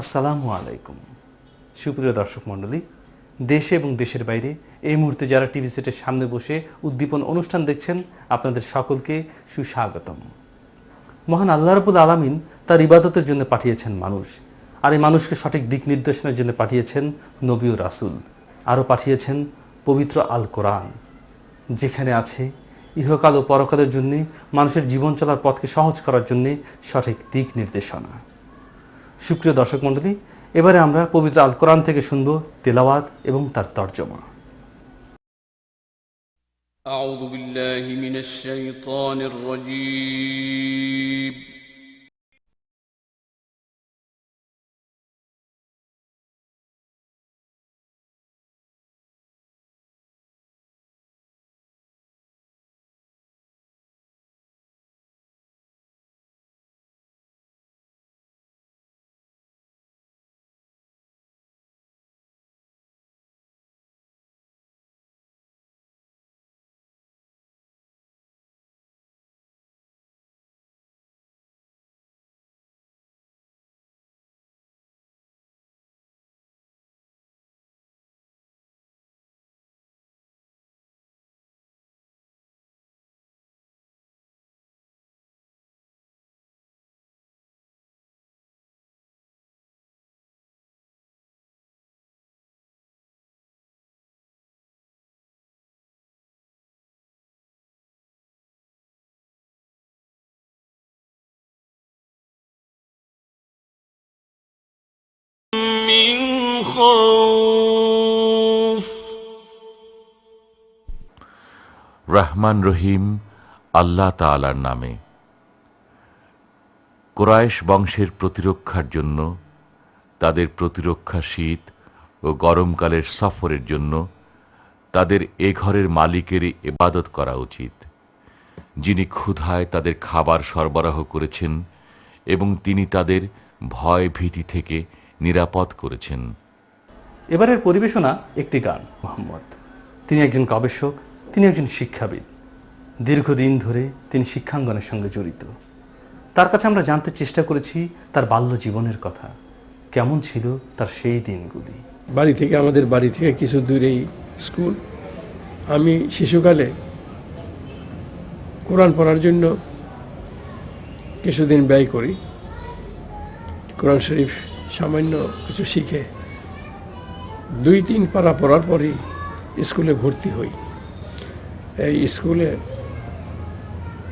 আসসালামু আলাইকুম। সুপ্রিয় দর্শক মণ্ডলী, দেশে এবং দেশের বাইরে এই মুহূর্তে যারা টিভি সেটের সামনে বসে উদ্দীপন অনুষ্ঠান দেখছেন, আপনাদের সকলকে সুস্বাগতম। মহান আল্লাহ রাবুল আলামিন তার ইবাদতের জন্য পাঠিয়েছেন মানুষ, আর এই মানুষকে সঠিক দিক নির্দেশনার জন্য পাঠিয়েছেন নবী ও রাসুল, আরও পাঠিয়েছেন পবিত্র আল কোরআন যেখানে আছে ইহকাল ও পরকালের জন্যে মানুষের জীবন চলার পথকে সহজ করার জন্যে সঠিক দিক নির্দেশনা। সুপ্রিয় দর্শক মণ্ডলী এবারে আমরা পবিত্র আল কোরআন থেকে শুনব তেলাওয়াত এবং তার তর্জমা أعوذ بالله من الشيطان الرجيم রহমান রহিম আল্লাহ তাআলার নামে। কোরায়েশ বংশের প্রতিরক্ষার জন্য, তাদের প্রতিরক্ষা শীত ও গরমকালের সফরের জন্য, তাদের এ ঘরের মালিকেরই ইবাদত করা উচিত। যিনি ক্ষুধায় তাদের খাবার সরবরাহ করেছেন এবং তিনি তাদের ভয় ভীতি থেকে নিরাপদ করেছেন। এবারের পরিবেশনা একটি গান। মোহাম্মদ, তিনি একজন গবেষক, তিনি একজন শিক্ষাবিদ। দীর্ঘদিন ধরে তিনি শিক্ষাঙ্গনের সঙ্গে জড়িত। তার কাছে আমরা জানতে চেষ্টা করেছি তার বাল্য জীবনের কথা। কেমন ছিল তার সেই দিনগুলি? বাড়ি থেকে, আমাদের বাড়ি থেকে কিছু দূরেই স্কুল। আমি শিশুকালে কোরআন পড়ার জন্য কিছুদিন ব্যয় করি। কোরআন শরীফ সামান্য কিছু শিখে দুই তিন পারা পড়ার পরেই স্কুলে ভর্তি হই। এই স্কুলে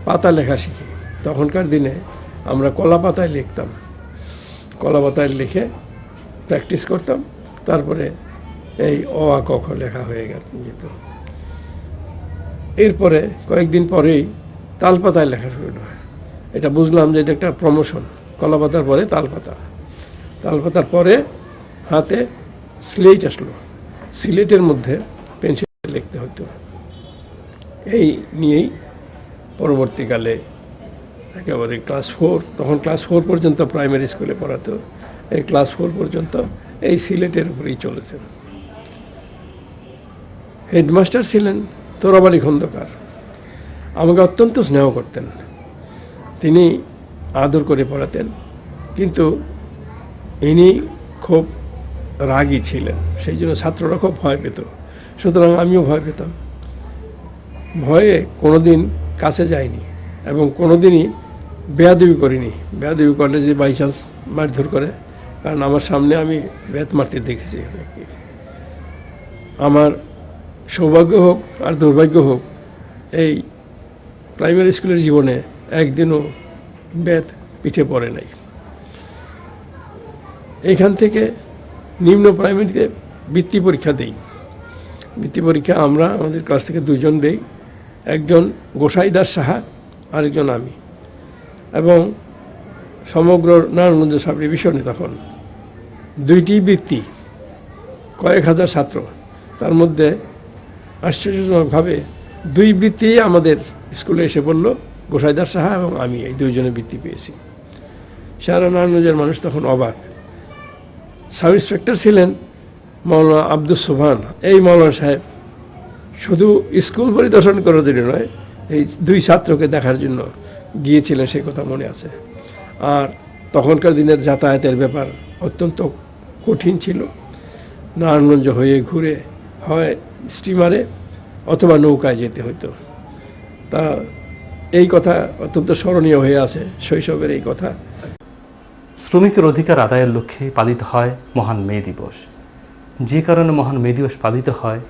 পাতা লেখা শিখি। তখনকার দিনে আমরা কলা পাতায় লিখতাম। কলা পাতায় লিখে প্র্যাকটিস করতাম। তারপরে এই অ, আ, ক, খ লেখা হয়ে গেল যেত। এরপরে কয়েকদিন পরেই তালপাতায় লেখা শুরু হয়। এটা বুঝলাম যে এটা একটা প্রমোশন কলা পাতার পরে তালপাতা তালপাতার পরে হাতে স্লেট আসলো। সিলেটের মধ্যে পেন্সিল লিখতে হতো এই নিয়েই পরবর্তীকালে একেবারে ক্লাস ফোর তখন ক্লাস ফোর পর্যন্ত প্রাইমারি স্কুলে পড়াতো। এই ক্লাস ফোর পর্যন্ত এই সিলেটের উপরেই চলেছে। হেডমাস্টার ছিলেন তোরাবালি খন্দকার। আমাকে অত্যন্ত স্নেহ করতেন। তিনি আদর করে পড়াতেন। কিন্তু ইনি খুব রাগী ছিলেন। সেই জন্য ছাত্ররা খুব ভয় পেত। সুতরাং আমিও ভয় পেতাম। ভয়ে কোনোদিন কাছে যাইনি এবং কোনোদিনই বেয়াদবি করিনি। বেয়াদবি করলে যে বাই চান্স মারধর করে, কারণ আমার সামনে আমি বেত মারতে দেখেছি আমার সৌভাগ্য হোক আর দুর্ভাগ্য হোক, এই প্রাইমারি স্কুলের জীবনে একদিনও বেত পিঠে পড়ে নাই। এইখান থেকে নিম্ন প্রাইমারিতে বৃত্তি পরীক্ষা দেই। বৃত্তি পরীক্ষা আমরা আমাদের ক্লাস থেকে দুজন দেই। একজন গোসাইদাস সাহা, আরেকজন আমি। এবং সমগ্র নারায়ণগঞ্জ সাব ডিভিশনে তখন দুইটি বৃত্তি, কয়েক হাজার ছাত্র। তার মধ্যে আশ্চর্যজনকভাবে দুই বৃত্তি আমাদের স্কুলে এসে পড়ল গোসাইদার সাহা এবং আমি, এই দুইজনে বৃত্তি পেয়েছি। সারা নারায়ণগঞ্জের মানুষ তখন অবাক। সাব ইন্সপেক্টর ছিলেন মৌলানা আব্দুল সোভান এই মৌলানা সাহেব শুধু স্কুল পরিদর্শন করার জন্য নয়, এই দুই ছাত্রকে দেখার জন্য গিয়েছিলেন, সেই কথা মনে আছে। আর তখনকার দিনের যাতায়াতের ব্যাপার অত্যন্ত কঠিন ছিল। নারায়ণগঞ্জ হয়ে ঘুরে, হয় স্টিমারে অথবা নৌকায় যেতে হতো তা এই কথা অত্যন্ত স্মরণীয় হয়ে আছে শৈশবের এই কথা। শ্রমিকের অধিকার আদায়ের লক্ষ্যে পালিত হয় মহান মে দিবস। যে কারণে মহান মে দিবস পালিত হয়,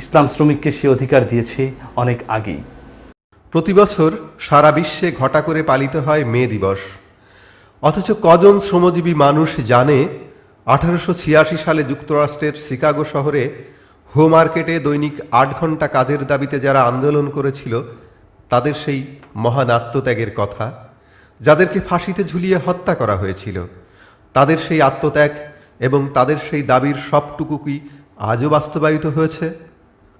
ইসলাম শ্রমিককে সে অধিকার দিয়েছে অনেক আগেই। প্রতি বছর সারা বিশ্বে ঘটা করে পালিত হয় মে দিবস। অথচ কজন শ্রমজীবী মানুষ জানে, আঠারোশো ছিয়াশি সালে যুক্তরাষ্ট্রের শিকাগো শহরে হো মার্কেটে দৈনিক আট ঘণ্টা কাজের দাবিতে যারা আন্দোলন করেছিল, তাদের সেই মহান আত্মত্যাগের কথা। যাদেরকে ফাঁসিতে ঝুলিয়ে হত্যা করা হয়েছিল। তাদের সেই আত্মত্যাগ এবং তাদের সেই দাবির সবটুকু কি আজও বাস্তবায়িত হয়েছে?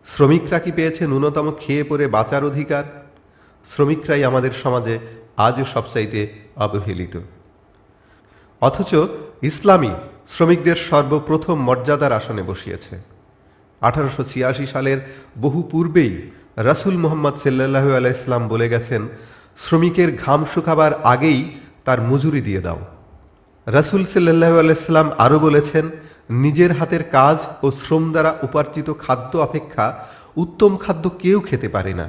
শ্রমিকরা কি পেয়েছে ন্যূনতম খেয়ে পরে বাঁচার অধিকার? শ্রমিকরাই আমাদের সমাজে আজও সবচাইতে অবহেলিত। অথচ ইসলামী শ্রমিকদের সর্বপ্রথম মর্যাদার আসনে বসিয়েছে। আঠারোশো ছিয়াশি সালের বহু পূর্বেই রাসূল মোহাম্মদ সাল্লাহ আলাইসলাম বলে গেছেন শ্রমিকের ঘাম শুকাবার আগেই তার মজুরি দিয়ে দাও। রাসূল সাল্লাহ আলাইসলাম আরও বলেছেন, নিজের হাতের কাজ ও শ্রম দ্বারা উপার্জিত খাদ্য অপেক্ষা উত্তম খাদ্য কেউ খেতে পারে না।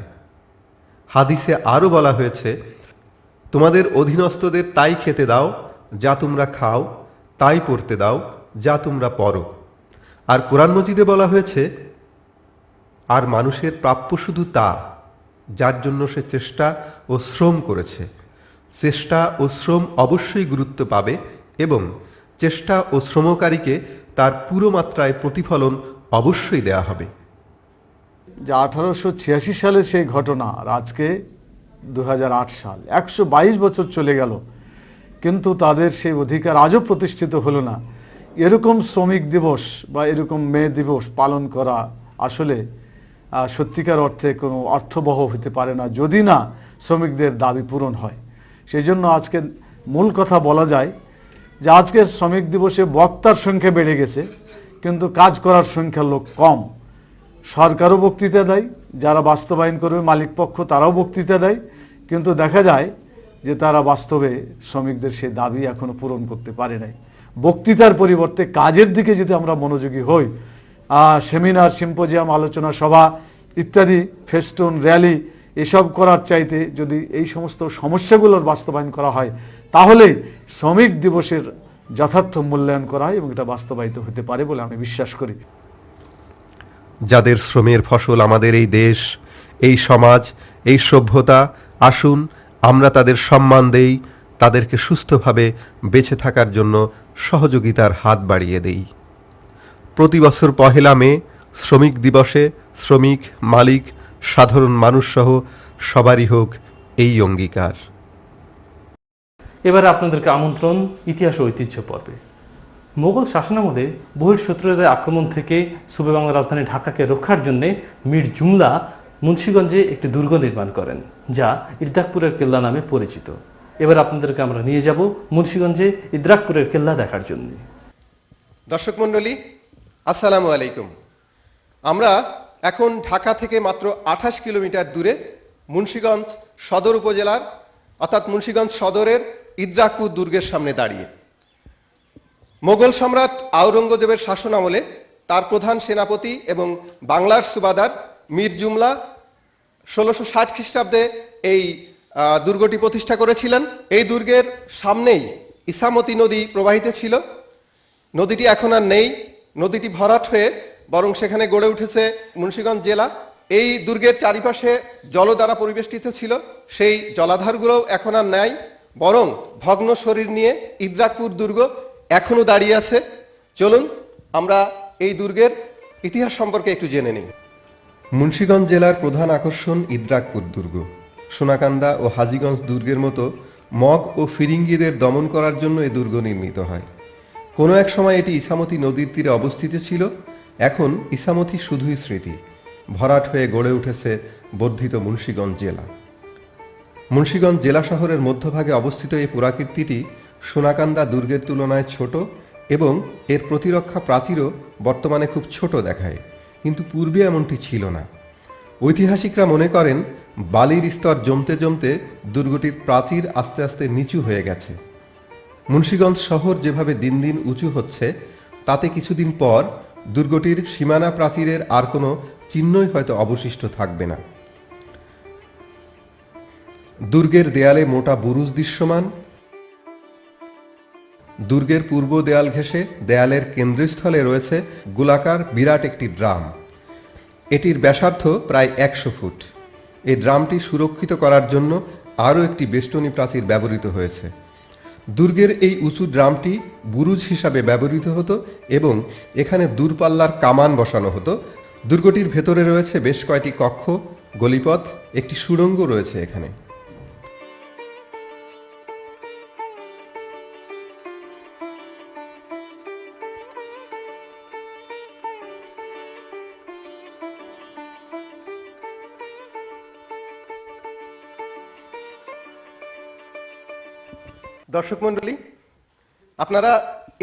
হাদিসে আরও বলা হয়েছে, তোমাদের অধীনস্থদের তাই খেতে দাও, যা তোমরা খাও, তাই পড়তে দাও, যা তোমরা পড়ো। আর কোরআন মজিদে বলা হয়েছে, আর মানুষের প্রাপ্য শুধু তা, যার জন্য সে চেষ্টা ও শ্রম করেছে। চেষ্টা ও শ্রম অবশ্যই গুরুত্ব পাবে এবং চেষ্টা ও শ্রমকারীকে তার পুরো মাত্রায় প্রতিফলন অবশ্যই দেয়া হবে। যে আঠারোশো ছিয়াশি সালের সেই ঘটনা, আর আজকে দু হাজার আট সাল, একশো বাইশ বছর চলে গেল। কিন্তু তাদের সেই অধিকার আজও প্রতিষ্ঠিত হলো না। এরকম শ্রমিক দিবস বা এরকম মে দিবস পালন করা আসলে সত্যিকার অর্থে কোনো অর্থবহ হতে পারে না। যদি না শ্রমিকদের দাবি পূরণ হয়। সেই জন্য আজকে মূল কথা বলা যায় যে আজকে শ্রমিক দিবসে বক্তার সংখ্যা বেড়ে গেছে, কিন্তু কাজ করার সংখ্যা লোক কম। সরকারও বক্তৃতা দেয়, যারা বাস্তবায়ন করবে মালিক পক্ষ তারাও বক্তৃতা দেয়, কিন্তু দেখা যায় যে তারা বাস্তবে শ্রমিকদের সে দাবি এখনও পূরণ করতে পারে নাই। বক্তৃতার পরিবর্তে কাজের দিকে যদি আমরা মনোযোগী হই সেমিনার, সিম্পোজিয়াম, আলোচনা সভা ইত্যাদি, ফেস্টুন, র্যালি এসব করার চাইতে যদি এই সমস্ত সমস্যাগুলোর বাস্তবায়ন করা হয়, তাহলে শ্রমিক দিবসের যথার্থ মূল্যায়ন করা হয় এবং এটা বাস্তবায়িত হতে পারে বলে আমি বিশ্বাস করি। যাদের শ্রমের ফসল আমাদের এই দেশ, এই সমাজ, এই সভ্যতা, আসুন আমরা তাদের সম্মান দেই, তাদেরকে সুস্থভাবে বেঁচে থাকার জন্য সহযোগিতার হাত বাড়িয়ে দেই। প্রতি বছর পহেলা মে, শ্রমিক দিবসে শ্রমিক, মালিক সাধারণ মানুষসহ সবারই হোক এই অঙ্গীকার। এবারে আপনাদেরকে আমন্ত্রণ ইতিহাস ও ঐতিহ্য পর্বে। মোগল শাসনামলে বহির্শত্রুদের আক্রমণ থেকে সুবে বাংলা রাজধানী ঢাকাকে রক্ষার জন্য মীর জুমলা মুন্সীগঞ্জে একটি দুর্গ নির্মাণ করেন যা ইদ্রাকপুরের কেল্লা নামে পরিচিত। এবার আপনাদেরকে আমরা নিয়ে যাব মুন্সীগঞ্জে ইদ্রাকপুরের কেল্লা দেখার জন্য। দর্শক মণ্ডলী আসসালামু আলাইকুম। আমরা এখন ঢাকা থেকে মাত্র আঠাশ কিলোমিটার দূরে মুন্সীগঞ্জ সদর উপজেলার, অর্থাৎ মুন্সীগঞ্জ সদরের ইদ্রাকপুর দুর্গের সামনে দাঁড়িয়ে। মোগল সম্রাট আওরঙ্গজেবের শাসন আমলে তার প্রধান সেনাপতি এবং বাংলার সুবাদার মীর জুমলা ষোলোশো ষাট খ্রিস্টাব্দে এই দুর্গটি প্রতিষ্ঠা করেছিলেন। এই দুর্গের সামনেই ইসামতি নদী প্রবাহিত ছিল। নদীটি এখন আর নেই। নদীটি ভরাট হয়ে বরং সেখানে গড়ে উঠেছে মুন্সীগঞ্জ জেলা। এই দুর্গের চারিপাশে জল দ্বারা পরিবেষ্টিত ছিল, সেই জলাধারগুলোও এখন আর নাই। বরং ভগ্ন শরীর নিয়ে ইদ্রাকপুর দুর্গ এখনও দাঁড়িয়ে আছে। চলুন, আমরা এই দুর্গের ইতিহাস সম্পর্কে একটু জেনে নিই। মুন্সীগঞ্জ জেলার প্রধান আকর্ষণ ইদ্রাকপুর দুর্গ। সোনাকান্দা ও হাজীগঞ্জ দুর্গের মতো মগ ও ফিরিঙ্গিদের দমন করার জন্য এই দুর্গ নির্মিত হয়। কোনো এক সময় এটি ইসামতি নদীর তীরে অবস্থিত ছিল। এখন ইসামতি শুধুই স্মৃতি, ভরাট হয়ে গড়ে উঠেছে বর্ধিত মুন্সীগঞ্জ জেলা। মুন্সীগঞ্জ জেলা শহরের মধ্যভাগে অবস্থিত এই পুরাকীর্তিটি সোনাকান্দা দুর্গের তুলনায় ছোট এবং এর প্রতিরক্ষা প্রাচীরও বর্তমানে খুব ছোট দেখায়, কিন্তু পূর্বে এমনটি ছিল না। ঐতিহাসিকরা মনে করেন, বালির স্তর জমতে জমতে দুর্গটির প্রাচীর আস্তে আস্তে নিচু হয়ে গেছে। মুন্সীগঞ্জ শহর যেভাবে দিন দিন উঁচু হচ্ছে, তাতে কিছুদিন পর দুর্গটির সীমানা প্রাচীরের আর কোনো চিহ্নই হয়তো অবশিষ্ট থাকবে না। দুর্গের দেয়ালে মোটা বুরুজ দৃশ্যমান। দুর্গের পূর্ব দেয়াল ঘেঁষে দেয়ালের কেন্দ্রস্থলে রয়েছে গোলাকার বিরাট একটি ড্রাম। এটির ব্যাসার্ধ প্রায় একশো ফুট। এই ড্রামটি সুরক্ষিত করার জন্য আরও একটি বেষ্টনী প্রাচীর ব্যবহৃত হয়েছে। দুর্গের এই উঁচু ড্রামটি বুরুজ হিসাবে ব্যবহৃত হতো এবং এখানে দূরপাল্লার কামান বসানো হতো। দুর্গটির ভেতরে রয়েছে বেশ কয়েকটি কক্ষ, গলিপথ, একটি সুড়ঙ্গ রয়েছে এখানে। দর্শক মণ্ডলী, আপনারা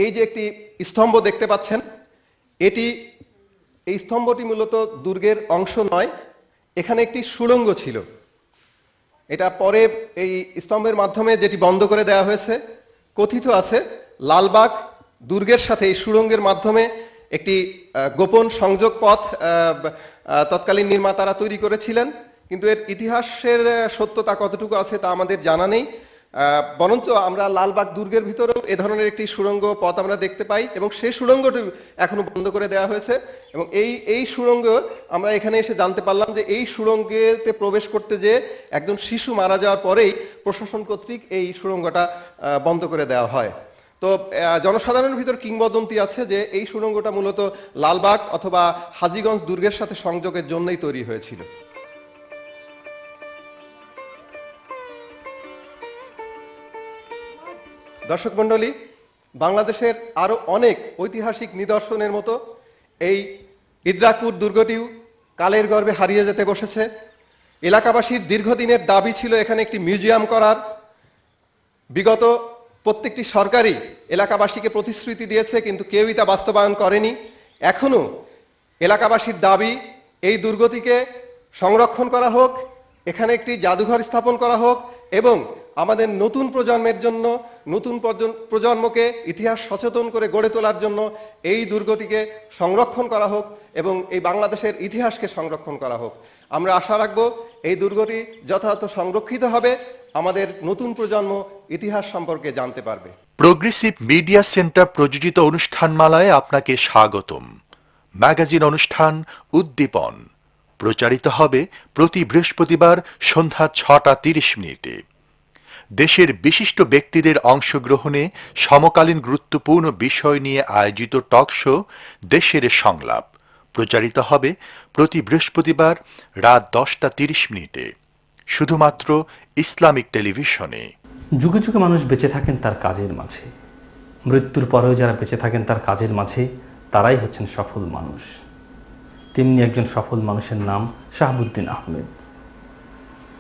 এই যে একটি স্তম্ভ দেখতে পাচ্ছেন, এটি এই স্তম্ভটি মূলত দুর্গের অংশ নয়, এখানে একটি সুড়ঙ্গ ছিল। এটা পরে এই স্তম্ভের মাধ্যমে যেটি বন্ধ করে দেওয়া হয়েছে, কথিত আছে, লালবাগ দুর্গের সাথে এই সুড়ঙ্গের মাধ্যমে একটি গোপন সংযোগ পথ তৎকালীন নির্মাতারা তৈরি করেছিলেন, কিন্তু এর ইতিহাসের সত্যতা কতটুকু আছে তা আমাদের জানা নেই। বরঞ্চ আমরা লালবাগ দুর্গের ভিতরেও এ ধরনের একটি সুড়ঙ্গ পথ আমরা দেখতে পাই এবং সেই সুড়ঙ্গটি এখনও বন্ধ করে দেওয়া হয়েছে এবং এই এই সুড়ঙ্গ আমরা এখানে এসে জানতে পারলাম যে এই সুড়ঙ্গেতে প্রবেশ করতে যে একজন শিশু মারা যাওয়ার পরেই প্রশাসন কর্তৃক এই সুড়ঙ্গটা বন্ধ করে দেওয়া হয়। তো জনসাধারণের ভিতর কিংবদন্তি আছে যে এই সুড়ঙ্গটা মূলত লালবাগ অথবা হাজিগঞ্জ দুর্গের সাথে সংযোগের জন্যই তৈরি হয়েছিল। দর্শক মণ্ডলী, বাংলাদেশের আরও অনেক ঐতিহাসিক নিদর্শনের মতো এই ইদ্রাকপুর দুর্গটিও কালের গর্ভে হারিয়ে যেতে বসেছে। এলাকাবাসীর দীর্ঘদিনের দাবি ছিল এখানে একটি মিউজিয়াম করার। বিগত প্রত্যেকটি সরকারই এলাকাবাসীকে প্রতিশ্রুতি দিয়েছে, কিন্তু কেউই তা বাস্তবায়ন করেনি। এখনও এলাকাবাসীর দাবি, এই দুর্গটিকে সংরক্ষণ করা হোক, এখানে একটি জাদুঘর স্থাপন করা হোক এবং আমাদের নতুন প্রজন্মের জন্য নতুন প্রজন্মকে ইতিহাস সচেতন করে গড়ে তোলার জন্য এই দুর্গটিকে সংরক্ষণ করা হোক এবং এই বাংলাদেশের ইতিহাসকে সংরক্ষণ করা হোক। আমরা আশা রাখব এই দুর্গটি যথাযথ সংরক্ষিত হবে, আমাদের নতুন প্রজন্ম ইতিহাস সম্পর্কে জানতে পারবে। প্রোগ্রেসিভ মিডিয়া সেন্টার প্রযোজিত অনুষ্ঠানমালায় আপনাকে স্বাগতম। ম্যাগাজিন অনুষ্ঠান উদ্দীপন। প্রচারিত হবে প্রতি বৃহস্পতিবার সন্ধ্যা ছটা তিরিশ মিনিটে। দেশের বিশিষ্ট ব্যক্তিদের অংশগ্রহণে সমকালীন গুরুত্বপূর্ণ বিষয় নিয়ে আয়োজিত টক শো দেশের সংলাপ। প্রচারিত হবে প্রতি বৃহস্পতিবার রাত দশটা তিরিশ মিনিটে। শুধুমাত্র ইসলামিক টেলিভিশনে। যুগে যুগে মানুষ বেঁচে থাকেন তার কাজের মাঝে। মৃত্যুর পরেও যারা বেঁচে থাকেন তার কাজের মাঝে, তারাই হচ্ছেন সফল মানুষ। তেমনি একজন সফল মানুষের নাম শাহাবুদ্দিন আহমেদ।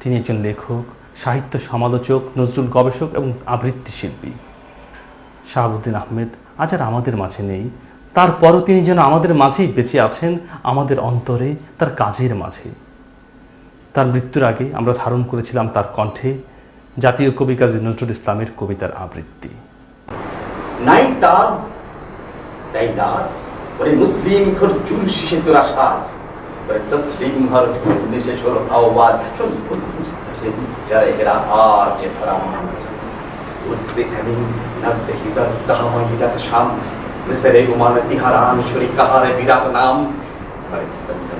তিনি একজন লেখক সাহিত্য সমালোচক, নজরুল গবেষক এবং আবৃত্তি শিল্পী। শাহাবুদ্দিন আহমেদ আজ আর আমাদের মাঝে নেই। তারপরও তিনি যেন আমাদের মাঝেই বেঁচে আছেন, আমাদের অন্তরে, তার কাজের মাঝে। তার মৃত্যুর আগে আমরা ধারণ করেছিলাম তার কণ্ঠে জাতীয় কবি কাজী নজরুল ইসলামের কবিতার আবৃত্তি। তাই মুসলিম খোর চুল শিশে তোরা সার ওরে তসলিম হর নিশে সর আওয়াজ সে যারে হেরা আর যে শাম মিসরে উমান তিহারান শরী কাহারে বিরাট নাম আলাইহি ওয়াসাল্লাম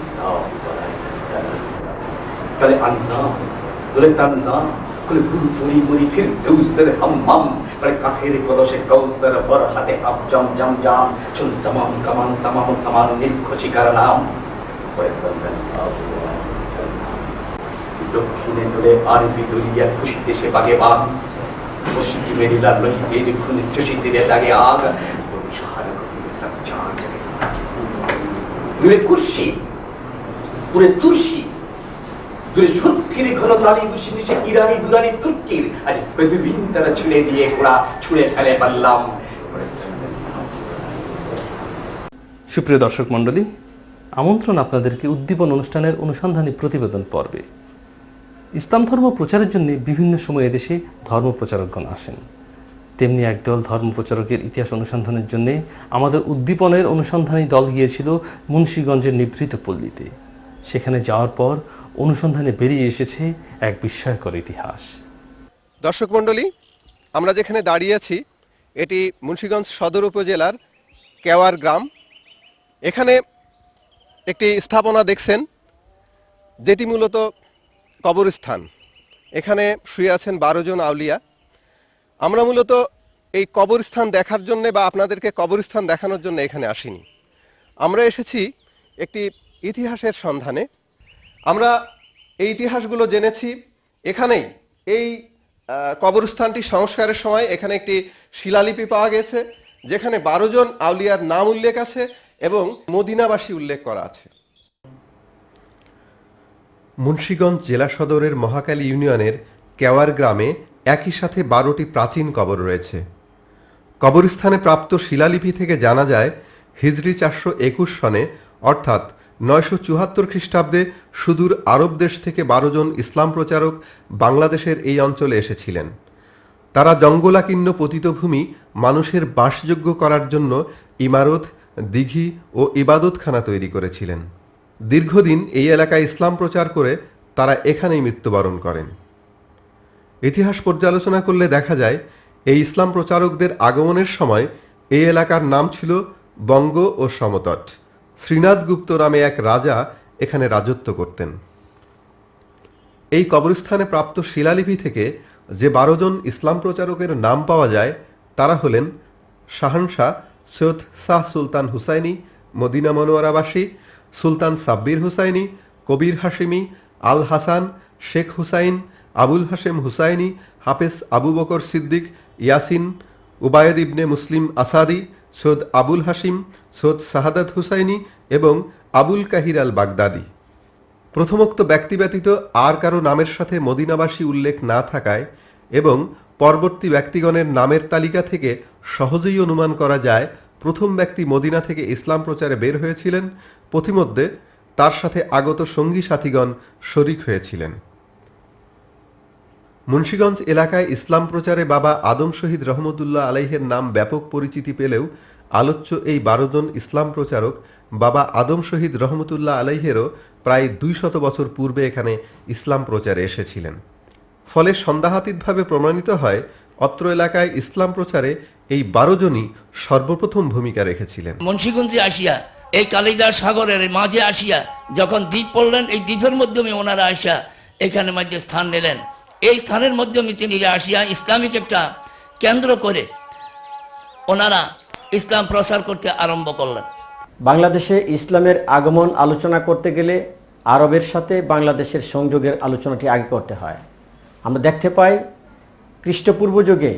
দক্ষিণে দোলে আরবি দলিয়া খুশিতে সে বাগে বান পশ্চিমে লাগে আগ। দূরে দূরে সুপ্রিয় দর্শক মণ্ডলী, আমন্ত্রণ আপনাদেরকে উদ্দীপন অনুষ্ঠানের অনুসন্ধানী প্রতিবেদন পর্বে। ইসলাম ধর্ম প্রচারের জন্য বিভিন্ন সময় এদেশে ধর্ম প্রচারকগণ আসেন। তেমনি একদল ধর্ম প্রচারকের ইতিহাস অনুসন্ধানের জন্য আমাদের উদ্দীপনের অনুসন্ধানী দল গিয়েছিল মুন্সীগঞ্জের নিভৃত পল্লীতে। সেখানে যাওয়ার পর অনুসন্ধানে বেরিয়ে এসেছে এক বিস্ময়কর ইতিহাস। দর্শক মণ্ডলী, আমরা যেখানে দাঁড়িয়ে আছি, এটি মুন্সীগঞ্জ সদর উপজেলার কেওয়ার গ্রাম। এখানে একটি স্থাপনা দেখছেন, যেটি মূলত কবরস্থান। এখানে শুয়ে আছেন বারো জন আউলিয়া। আমরা মূলত এই কবরস্থান দেখার জন্য বা আপনাদেরকে কবরস্থান দেখানোর জন্য এখানে আসিনি। আমরা এসেছি একটি ইতিহাসের সন্ধানে। আমরা এই ইতিহাসগুলো জেনেছি। এখানেই এই কবরস্থানটি সংস্কারের সময় এখানে একটি শিলালিপি পাওয়া গেছে, যেখানে বারো জন আউলিয়ার নাম উল্লেখ আছে এবং মদিনাবাসী উল্লেখ করা আছে। মুন্সীগঞ্জ জেলা সদরের মহাকালী ইউনিয়নের কেওয়ার গ্রামে একই সাথে বারোটি প্রাচীন কবর রয়েছে। কবরস্থানে প্রাপ্ত শিলালিপি থেকে জানা যায়, হিজরি চারশো একুশ সনে, অর্থাৎ নয়শো চুয়াত্তর খ্রিস্টাব্দে সুদূর আরব দেশ থেকে বারো জন ইসলাম প্রচারক বাংলাদেশের এই অঞ্চলে এসেছিলেন। তারা জঙ্গলাকীর্ণ পতিতভূমি, মানুষের বাসযোগ্য করার জন্য ইমারত, দিঘি ও ইবাদতখানা তৈরি করেছিলেন। দীর্ঘদিন এই এলাকায় ইসলাম প্রচার করে তারা এখানেই মৃত্যুবরণ করেন। ইতিহাস পর্যালোচনা করলে দেখা যায়, এই ইসলাম প্রচারকদের আগমনের সময় এই এলাকার নাম ছিল বঙ্গ ও সমতট। শ্রীনাথ গুপ্ত নামে এক রাজা এখানে রাজত্ব করতেন। এই কবরস্থানে প্রাপ্ত শিলালিপি থেকে যে বারো জন ইসলাম প্রচারকের নাম পাওয়া যায়, তারা হলেন শাহানশাহ সৈয়দ শাহ সুলতান হুসাইনি, মদিনা মনোয়ারাবাসী সুলতান সাব্বির হুসাইনি, কবির হাশিমি, আল হাসান, শেখ হুসাইন, আবুল হাশেম হুসাইনি, হাফেজ আবু বকর সিদ্দিক, ইয়াসিন, উবায়দ ইবনে মুসলিম আসাদি, সৈয়দ আবুল হাসিম সৈয়দ শাহাদাত হুসাইনি এবং আবুল কাহির আল বাগদাদি। প্রথমোক্ত ব্যক্তি ব্যতীত আর কারও নামের সাথে মদিনাবাসী উল্লেখ না থাকায় এবং পরবর্তী ব্যক্তিগণের নামের তালিকা থেকে সহজেই অনুমান করা যায়, প্রথম ব্যক্তি মদিনা থেকে ইসলাম প্রচারে বের হয়েছিলেন পথিমধ্যে তার সাথে আগত সঙ্গী সাথীগণ শরিক হয়েছিলেন। মুন্সীগঞ্জ এলাকায় ইসলাম প্রচারে বাবা আদম শহীদ রহমতুল্লাহ আলাইহের নাম ব্যাপক পরিচিতি পেলেও আলোচ্য এই বারো জন ইসলাম প্রচারক বাবা আদম শহীদ রহমতুল্লাহ আলাইহেরও প্রায় দুই শত বছর পূর্বে এখানে ইসলাম প্রচারে এসেছিলেন। ফলে সন্দেহাতীতভাবে প্রমাণিত হয়, অত্র এলাকায় ইসলাম প্রচারে এই বারো জনই সর্বপ্রথম ভূমিকা রেখেছিলেন। মুন্সিগঞ্জে আসিয়া এই কালিদার সাগরের মাঝে আসিয়া যখন দ্বীপ পড়লেন, এই দ্বীপের মাধ্যমে ওনারা আসিয়া এখানে মধ্যে স্থান নিলেন। এই স্থানের মাধ্যমে তিনি আসিয়া ইসলামিক একটা কেন্দ্র করে ওনারা ইসলাম প্রচার করতে আরম্ভ করলেন। বাংলাদেশে ইসলামের আগমন আলোচনা করতে গেলে আরবের সাথে বাংলাদেশের সংযোগের আলোচনাটি আগে করতে হয়। আমরা দেখতে পাই, খ্রিস্টপূর্ব যুগে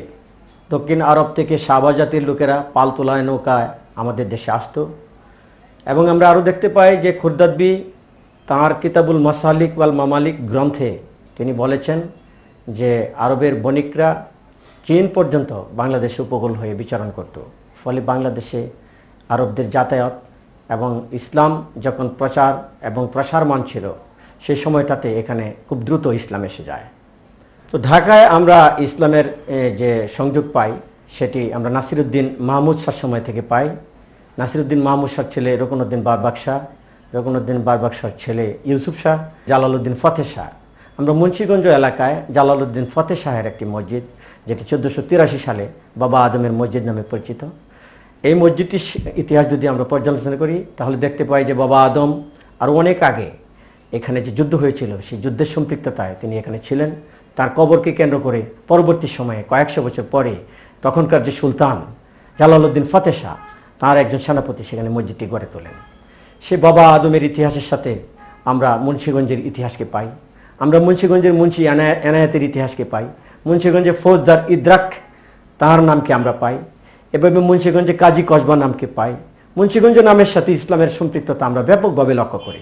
দক্ষিণ আরব থেকে সাবা জাতির লোকেরা পালতোলায় নৌকায় আমাদের দেশে আসতো। এবং আমরা আরও দেখতে পাই যে খুরদাদবি তাঁর কিতাবুল মাসালিক ওয়াল মামালিক গ্রন্থে তিনি বলেছেন যে আরবের বণিকরা চীন পর্যন্ত বাংলাদেশে উপকূল হয়ে বিচরণ করত। ফলে বাংলাদেশে আরবদের যাতায়াত এবং ইসলাম যখন প্রচার এবং প্রসারমান ছিল সেই সময়টাতে এখানে খুব দ্রুত ইসলাম এসে যায়। তো ঢাকায় আমরা ইসলামের যে সংযোগ পাই, সেটি আমরা নাসিরুদ্দিন মাহমুদ শাহ সময় থেকে পাই। নাসিরুদ্দিন মাহমুদ শাহ ছেলে, রকনুদ্দিন বারবাক শাহ, রকনুদ্দিন বারবাক শাহর ছেলে ইউসুফ শাহ, জালালউদ্দিন ফতেহ শাহ। আমরা মুন্সীগঞ্জ এলাকায় জালালউদ্দিন ফতেহ শাহের একটি মসজিদ, যেটি চোদ্দোশো তিরাশি সালে বাবা আদমের মসজিদ নামে পরিচিত। এই মসজিদটির ইতিহাস যদি আমরা পর্যালোচনা করি, তাহলে দেখতে পাই যে বাবা আদম আরও অনেক আগে এখানে যে যুদ্ধ হয়েছিল, সেই যুদ্ধের সম্পৃক্ততায় তিনি এখানে ছিলেন। তার কবরকে কেন্দ্র করে পরবর্তী সময়ে কয়েকশো বছর পরে তখনকার যে সুলতান জালালউদ্দিন ফতেহ শাহ তাঁর একজন সেনাপতি সেখানে মসজিদটি গড়ে তোলেন। সে বাবা আদমের ইতিহাসের সাথে আমরা মুন্সীগঞ্জের ইতিহাসকে পাই। আমরা মুন্সীগঞ্জের মুন্সি এনায়- এনায়েতের ইতিহাসকে পাই। মুন্সীগঞ্জে ফৌজদার ইদ্রাক, তাঁর নামকে আমরা পাই। এভাবে মুন্সীগঞ্জে কাজী কসবা নামকে পাই। মুন্সীগঞ্জ নামের সাথে ইসলামের সম্পৃক্ততা আমরা ব্যাপকভাবে লক্ষ্য করি।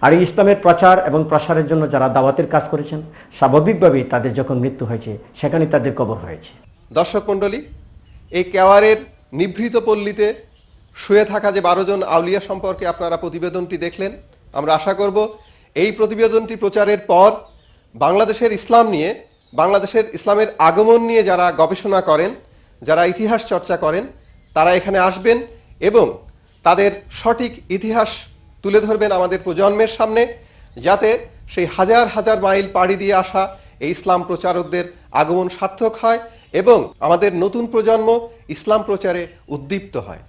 আর ইসলামের প্রচার এবং প্রসারের জন্য যারা দাওয়াতের কাজ করেছেন, স্বাভাবিকভাবেই তাদের যখন মৃত্যু হয়েছে সেখানে তাদের কবর হয়েছে। দর্শক মণ্ডলী, এই কেওয়ারের নিভৃত পল্লীতে শুয়ে থাকা যে বারো জন আউলিয়া সম্পর্কে আপনারা প্রতিবেদনটি দেখলেন, আমরা আশা করব এই প্রতিবেদনটি প্রচারের পর বাংলাদেশের ইসলাম নিয়ে, বাংলাদেশের ইসলামের আগমন নিয়ে যারা গবেষণা করেন, যারা ইতিহাস চর্চা করেন, তারা এখানে আসবেন এবং তাদের সঠিক ইতিহাস তুলে ধরবেন আমাদের প্রজন্মের সামনে, যাতে সেই হাজার হাজার মাইল পাড়ি দিয়ে আসা এই ইসলাম প্রচারকদের আগমন সার্থক হয় এবং আমাদের নতুন প্রজন্ম ইসলাম প্রচারে উদ্দীপ্ত হয়।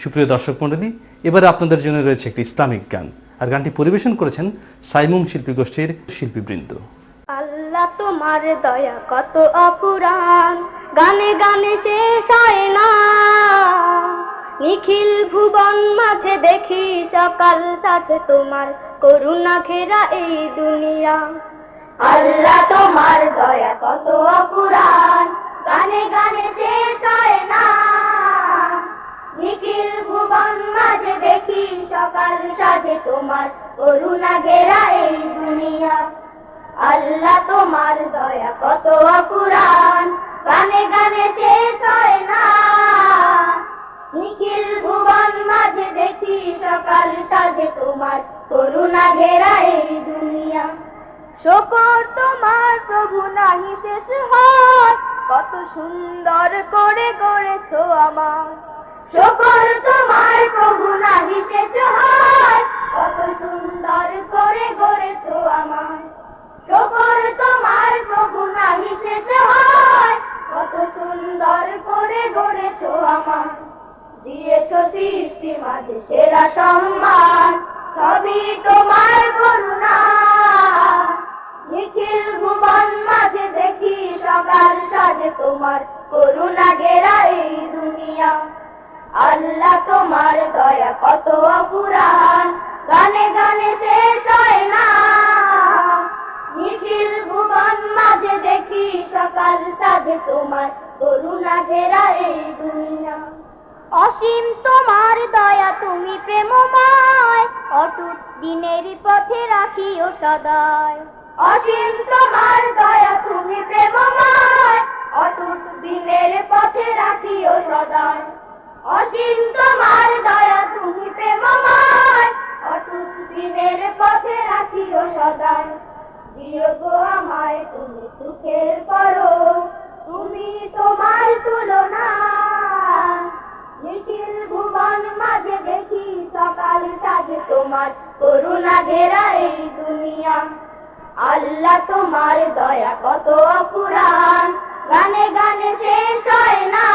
সুপ্রিয় দর্শক মণ্ডলী এবারে আপনাদের জন্য রয়েছে একটি ইসলামিক গান। আর গানটি পরিবেশন করেছেন সাইমুম শিল্পী গোষ্ঠীর শিল্পীবৃন্দ। আল্লাহ তোমার দয়া কত অপুরাণ, গানে গানে শেষ হয় না। নিখিল ভুবন মাঝে দেখি সকাল সাথে তোমার করুণা ঘেরা এই দুনিয়া। আল্লাহ তোমার দয়া কত অপুরাণ, গানে গানে শেষ সকাল সাজে তোমার করুণা ঘেরা এই দুনিয়া। আল্লাহ তোমার দয়া কত অপুরাণ। গানে গানে শেষ হয় না। নিখিল ভুবন মাঝে দেখি সকাল সাজে তোমার করুণা ঘেরা এই দুনিয়া। শকর তোমার প্রভু নাহি শেষ হয়। কত সুন্দর করে গড়েছো আমার শকর তোমার প্রভু নাহি শেষ হয়। কত সুন্দর করে গড়েছো আমার শকর তোমার প্রভু নাহি শেষ হয়। কত সুন্দর করে গড়েছো আমার দিয়েছ মাঝে সেরা তোমার করুণা। নিখিল ভুবন মাঝে দেখি সকাল সাজে তোমার করুণা ঘেরা এই দুনিয়া। আল্লাহ তোমার দয়া কত অপুরাণ গানে গানে শেষ হয় না। নিখিল ভুবন মাঝে দেখি সকাল সাজে তোমার করুণা ঘেরা এই দুনিয়া। অসীম তোমার দয়া তুমি প্রেমময়, অটুট দিনের পথে রাখিও সদায়। অসীম তোমার দয়া তুমি প্রেমময়, অটুট দিনের পথে রাখিও সদায়। অসীম তোমার দয়া তুমি প্রেমময়, অটুট দিনের পথে রাখিও সদায় দিও গো আমায়, তুমি সুখের করো তুমি তোমার তুলনা। নিখিল ভুবন মাঝে দেখি সকাল সাজে তোমার করুণা ঘেরা দুনিয়া। আল্লাহ তোমার দয়া কত অপুরাণ, গানে গানে শেষ হয় না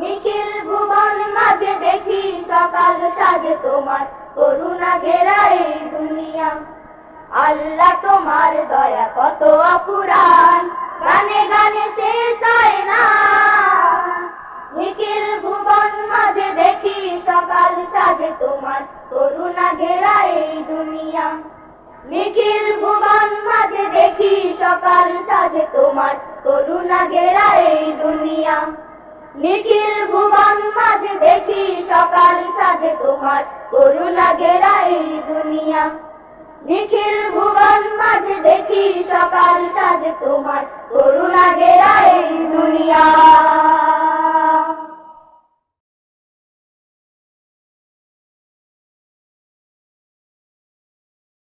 নিখিল ভুবন মাঝে দেখি সকাল সাজে তোমার করুণা ঘেরা এই দুনিয়া। আল্লাহ তোমার দয়া কত অপুরাণ, গানে গানে শেষ হয় না। নিখিল ভুবন মাঝে দেখি সকাল সাজে তোমার করুণা ঘেরা এই দুনিয়া। নিখিল ভুবন মাঝে দেখি সকাল সাজে তোমার করুণা ঘেরা এই দুনিয়া। নিখিল ভুবন মাঝে দেখি সকাল সাজে তোমার করু লাগে দুনিয়া। নিখিল ভুবন মাঝে দেখি সকাল সাজে তোমার করু লাগে দুনিয়া।